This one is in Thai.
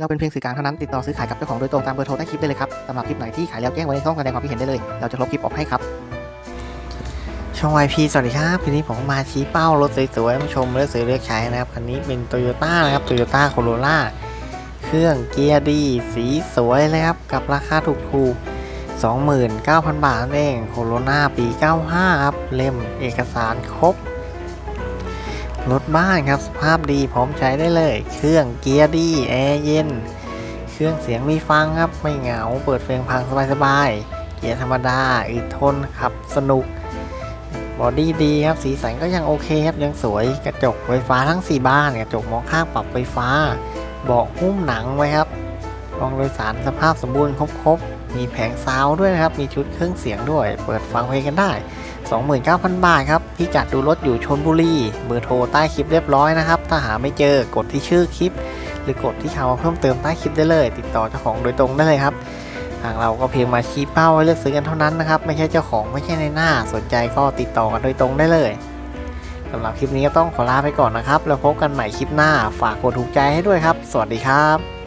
เราเป็นเพียงสื่อกลางเท่านั้นติดต่อซื้อขายกับเจ้าของโดยตรงตามเบอร์โทรใต้คลิปได้เลยครับสำหรับคลิปไหนที่ขายแล้วแจ้งไว้ในช่องแสดงความคิดเห็นได้เลย เราจะลบคลิปออกให้ครับ ช่อง YP สวัสดีครับทีนี้ผมมาชี้เป้ารถสวยๆมาชมเลือกซื้อเลือกใช้นะครับคันนี้เป็น Toyota นะครับ Toyota Corolla เครื่องเกียร์ดีสีสวยเลยครับกับราคาถูกๆ29,000 บาทนั่นเอง โคโรนาปี 95 ครับ เล่มเอกสารครบ รถบ้านครับสภาพดีพร้อมใช้ได้เลย เครื่องเกียร์ดีแอร์เย็น เครื่องเสียงมีฟังครับไม่เหงา เปิดเพลงพังสบายๆ เกียร์ธรรมดาอึดทนขับสนุก บอดี้ดีครับสีสันก็ยังโอเคครับยังสวยกระจกไฟฟ้าทั้ง 4 บ้านกระจกมองข้างปรับไฟฟ้า เบาะหุ้มหนังไว้ครับรองโดยสารสภาพสมบูรณ์ครบๆ มีแผงซาวด้วยนะครับ มีชุดเครื่องเสียงด้วย เปิดฟังเพลงกันได้ 29,000 บาทครับพี่จัดดูรถอยู่ชนบุรีเบอร์โทรใต้คลิปเรียบร้อยนะครับ ถ้าหาไม่เจอกดที่ชื่อคลิป หรือกดที่คำว่าเพิ่มเติมใต้คลิปได้เลย ติดต่อเจ้าของโดยตรงได้เลยครับทางเราก็เพียงมาชี้เป้าให้เลือกซื้อกันเท่านั้นนะครับ ไม่ใช่เจ้าของไม่ใช่ในหน้า สนใจก็ติดต่อกันโดยตรงได้เลยสำหรับคลิปนี้ก็ต้องขอลาไปก่อนนะครับ แล้วพบกันใหม่คลิปหน้า ฝากกดถูกใจให้ด้วยครับ สวัสดีครับ